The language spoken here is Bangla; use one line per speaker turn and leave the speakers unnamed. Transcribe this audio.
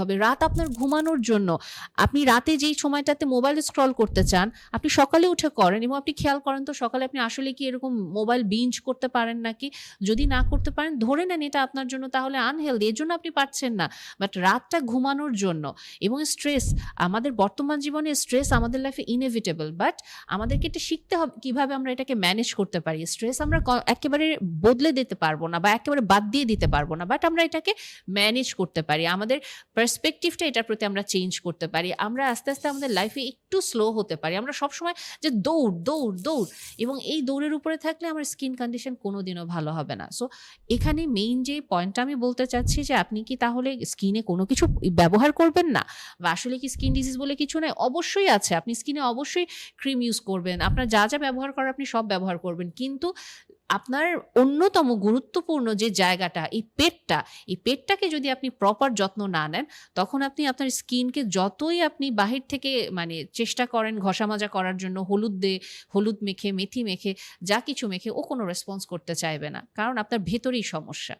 হবে? রাত আপনার ঘুমানোর জন্য। আপনি রাতে যেই সময়টাতে মোবাইল স্ক্রল করতে চান, আপনি সকালে উঠে করেন এবং আপনি খেয়াল করেন তো সকালে আপনি আসলে কি এরকম মোবাইল বিঞ্জ করতে পারেন নাকি? যদি না করতে পারেন, ধরে নেন এটা আপনার জন্য তাহলে আনহেলদি এর জন্য আপনি পারছেন না। বাট রাতটা ঘুমানোর জন্য এবং স্ট্রেস আমাদের বর্তমান জীবনে স্ট্রেস আমাদের লাইফে ইনএভিটেবল বাট আমাদেরকে এটা শিখতে হবে কীভাবে আমরা এটাকে ম্যানেজ করতে পারি। স্ট্রেস আমরা একেবারে বদলে দিতে পারব না বা একেবারে বাদ দিয়ে দিতে পারব না বাট আমরা এটাকে ম্যানেজ করতে পারি। আমাদের পার্সপেক্টিভটা এটার প্রতি আমরা চেঞ্জ করতে পারি। আমরা আস্তে আস্তে আমাদের লাইফে একটু স্লো হতে পারি। আমরা সবসময় যে দৌড় দৌড় দৌড় এবং এই দৌড়ের উপরে থাকলে আমার স্কিন কন্ডিশন কোনোদিনও ভালো হবে না। সো এখানে মেইন যে পয়েন্টটা আমি বলতে চাচ্ছি যে আপনি কি তাহলে স্কিনে কোনো কিছু ব্যবহার করবেন না? বা আসলে কি স্কিন ডিজিজ বলে কিছু নাই? অবশ্যই আছে। আপনি স্কিনে অবশ্যই ক্রিম ইউজ করবেন। আপনার যা যা ব্যবহার করার আপনি সব ব্যবহার করবেন। কিন্তু আপনার অন্যতম গুরুত্বপূর্ণ যে জায়গাটা, এই পেটটা, এই পেটটাকে যদি আপনি প্রপার যত্ন না নেন, তখন আপনি আপনার স্কিনকে যতই আপনি বাহির থেকে মানে চেষ্টা করেন ঘষা মাজা করার জন্য, হলুদ দে, হলুদ মেখে, মেথি মেখে, যা কিছু মেখে, ও কোনো রেসপন্স করতে চাইবে না। কারণ আপনার ভেতরেই সমস্যা।